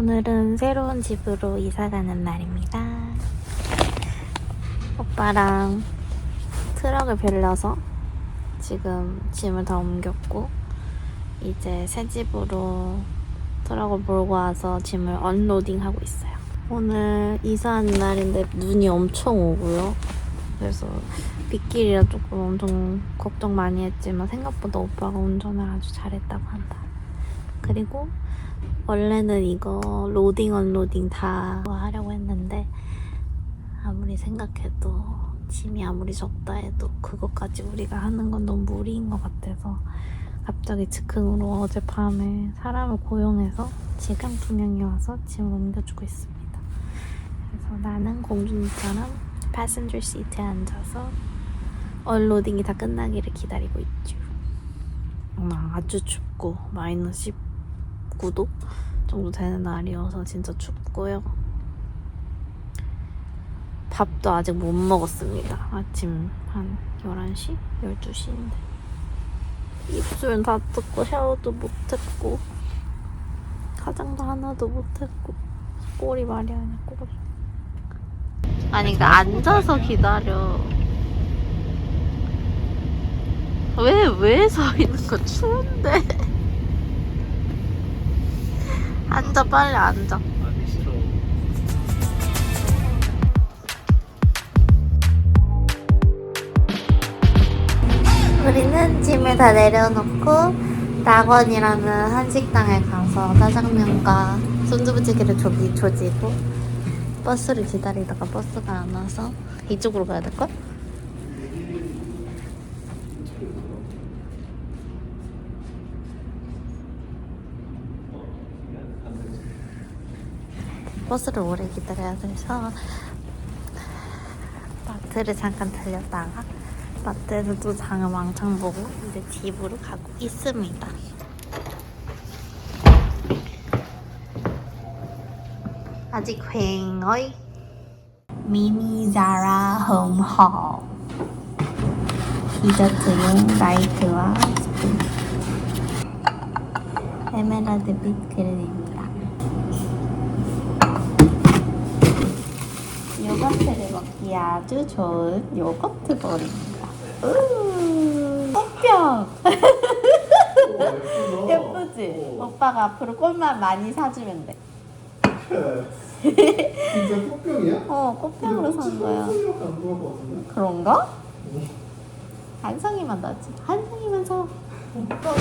오늘은 새로운 집으로 이사 가는 날입니다. 오빠랑 트럭을 빌려서 지금 짐을 다 옮겼고 이제 새 집으로 트럭을 몰고 와서 짐을 언로딩 하고 있어요. 오늘 이사하는 날인데 눈이 엄청 오고요. 그래서 빗길이라 조금 엄청 걱정 많이 했지만 생각보다 오빠가 운전을 아주 잘했다고 한다. 그리고 원래는 이거 로딩 언로딩 다 하려고 했는데 아무리 생각해도 짐이 아무리 적다 해도 그것까지 우리가 하는 건 너무 무리인 것 같아서 갑자기 즉흥으로 어젯밤에 사람을 고용해서 지금 두 명이 와서 짐을 옮겨주고 있습니다. 그래서 나는 공주님처럼 패센저 시트에 앉아서 언로딩이 다 끝나기를 기다리고 있죠. 오늘 아주 춥고 마이너스 19도 정도 되는 날이어서 진짜 춥고요. 밥도 아직 못 먹었습니다. 아침 한 11시? 12시인데. 입술은 다 뜯고 샤워도 못 했고 화장도 하나도 못 했고 꼬리 말이 아니야 꼬리. 아니 그러니까 앉아서 기다려. 왜 왜 서 있는 거 추운데? 앉아 빨리 앉아. 우리는 짐을 다 내려놓고 낙원이라는 한식당에 가서 짜장면과 순두부찌개를 조기 조지고 버스를 기다리다가 버스가 안 와서 이쪽으로 가야 될걸? 버스를 오래 기다려야 돼서 마트를 잠깐 들렸다가 마트에서 또 장을 왕창 보고 이제 집으로 가고 있습니다. 아직 휑어이 미니 자라 홈홀 디저트용 라이트와 스푼 에메랄드 빛 그릇입니다. 요거트를 먹기 아주 좋은 요거트 볼입니다. 우, 꽃병. 예쁘지? 오빠가 앞으로 꽃만 많이 사주면 돼. 진짜 꽃병이야? 어, 꽃병으로 산 거야. 그런가? 한성이만 나지. 한성이만 사. 꽃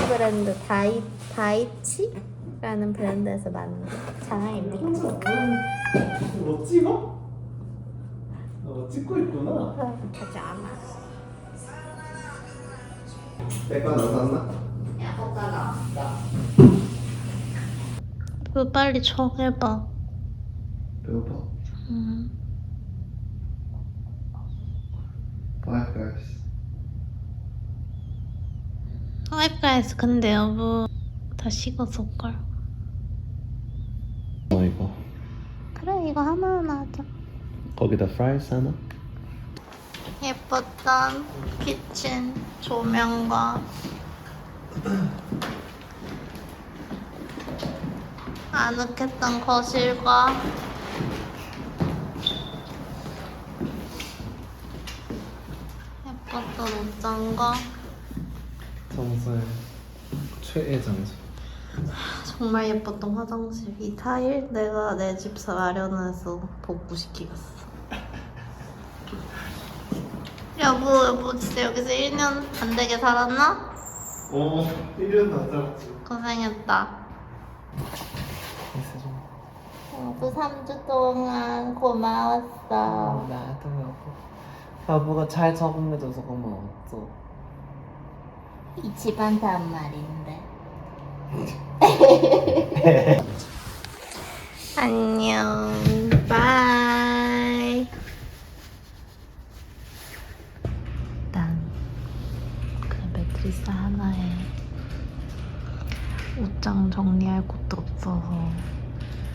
브랜드 다이 다이치라는 브랜드에서 만든 장아입니다. 뭐 찍어? 찍고 있구나. 하지 않아. 내가 나왔나? 그 빨리 정해봐. 배고파. 음. Five guys. 파이브 가이스 근데 여보 다 식었을걸. 어 이거. 그래 이거 하나하나 하자. 거기다 프라이스 하나? 예뻤던 키친 조명과 아늑했던 거실과 예뻤던 옷장과 정서의 최애 장소. 정말 예뻤던 화장실 이 타일 내가 내 집사 마련해서 복구시키겠어 여보 여보 진짜 여기서 1년 안 되게 살았나? 오, 1년 다 살았지. 고생했다 있어 좀. 여보 3주 동안 고마웠어 나도 여보 여보가 잘 적응해줘서 고마웠어 이 집한테 한 말인데 안녕 바이 매트리스 하나에 옷장 정리할 곳도 없어서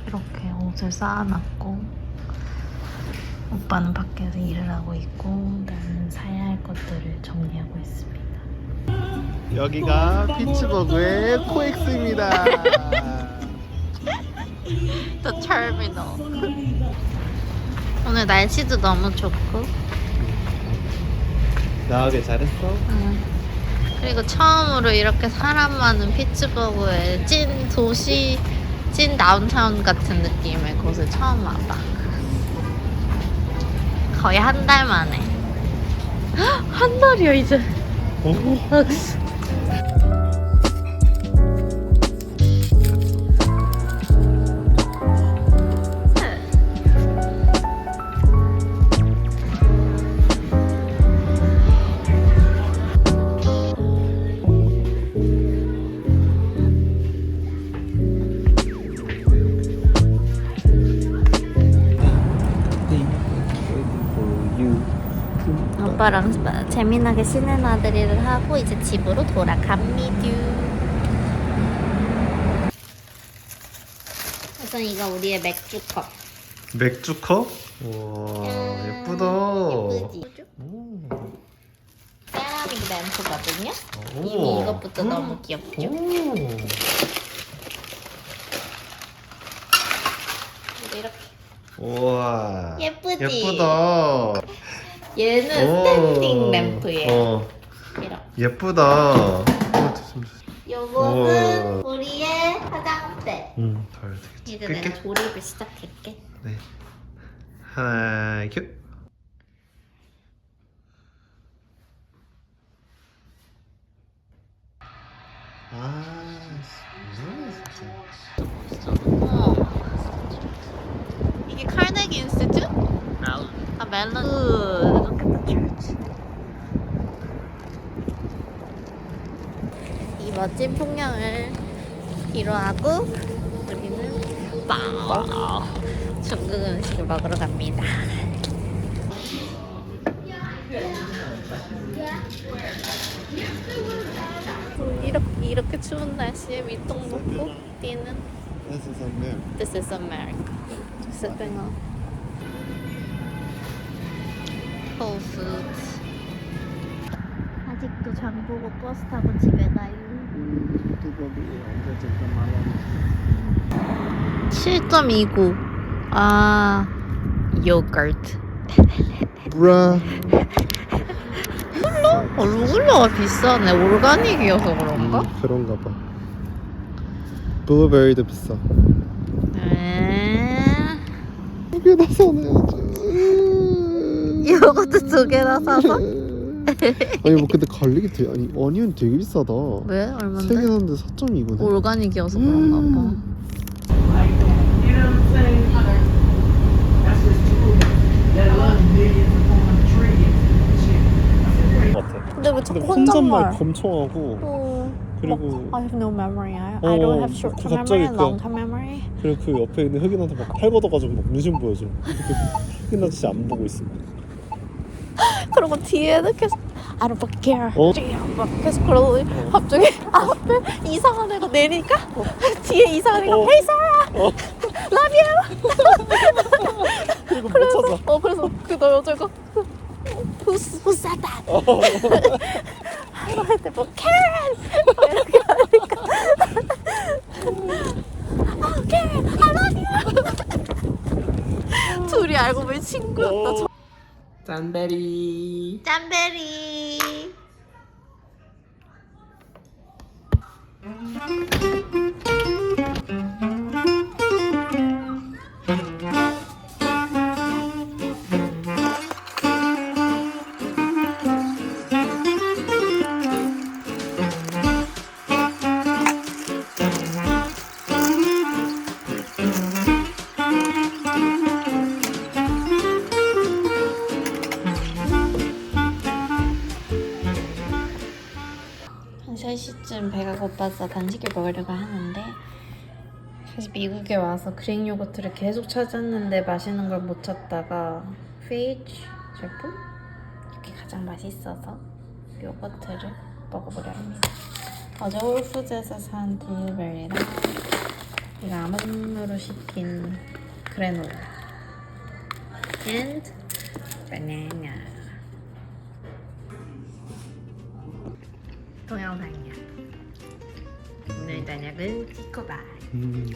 이렇게 옷을 쌓아놨고 오빠는 밖에서 일을 하고 있고 나는 사야 할 것들을 정리하고 있습니다. 여기가 피츠버그의 코엑스입니다. The terminal. 오늘 날씨도 너무 좋고. 나가게 잘했어? 응. 그리고 처음으로 이렇게 사람 많은 피츠버그의 찐 도시, 찐 다운타운 같은 느낌의 곳을 처음 와봐. 거의 한 달 만에. 헉, 한 달이야 이제. 오. 오빠랑 스- 재미나게 시네마들이를 하고 이제 집으로 돌아갑니다. 우선 이거 우리의 맥주컵. 맥주컵? 우와 예쁘다. 예쁘지? 오. 세라믹 램프거든요. 오. 이미 이것부터 너무 귀엽죠? 오. 이렇게 우와. 예쁘지? 예쁘다. 얘는 오. 스탠딩 램프예요. 어. 이렇게. 예쁘다. 요거는. 우리의 화장대. 응, 덜 되겠지. 이제 끌게. 내가 조립을 시작할게. 네. 하나, 큐. 아, 무슨 진짜. 어. 이게 카네기 인스튜트? 아 멜론. 이 멋진 풍경을 뒤로하고 우리는 빠 중국 음식을 먹으러 갑니다. 이렇게 이렇게 추운 날씨에 밑동 먹고 뛰는 This is America. This is America. On Whole Foods. 아직도 장 보고 버스 타고 집에 가요. 7.29. 아, 요거트. 브라. 어, 루글라가 비싸네. 올가닉이어서 그런가? 음, 그런가 봐. 블루베리도 비싸. 에 이게 다 사내야지. 요거트 두 개나 사서? 아니 뭐 근데 갈릭이 되게 아니 어니언 되게 비싸다. 왜? 세개 얼만데? 샀는데 4.2구네. 올가닉이어서 그런가 봐. 근데 왜 근데 자꾸 혼잣말 혼잣말? 검청하고 어. 그리고 I have no memory. I, 어, I don't have 그 short-term 갑자기 memory and 그- long-term memory. 그리고 그 옆에 있는 흑인한테 막 팔 걷어가지고 막 문신 보여줘. 그 흑인 아저씨 안 보고 있어. 그리고 뒤에는 계속 I don't fucking care. 어? 막 계속 그러더니 갑자기 앞에 이상한 애가 내리니까 뒤에 이상한 애가 어. Hey Sarah, 어. love you. 그리고 못 그래서 찾아. 어 그래서 그 여자가 Who's who said that? 어. 할때 뭐 Karen 막 이렇게 하니까 Oh Karen, I love you. 둘이 알고 보니 친구였다. 짠베리. 짠베리. 한 3시쯤 배가 고파서 간식을 먹으려고 하는데 사실 미국에 와서 그릭 요거트를 계속 찾았는데 맛있는 걸 못 찾다가 페이지 제품? 이게 가장 맛있어서 요거트를 먹어보려 합니다 어제 홀푸드에서 산 블루베리랑 이거 아몬드로 시킨 그래놀라 and 바나나 동영상이야. 오늘 저녁은 치코바. 음.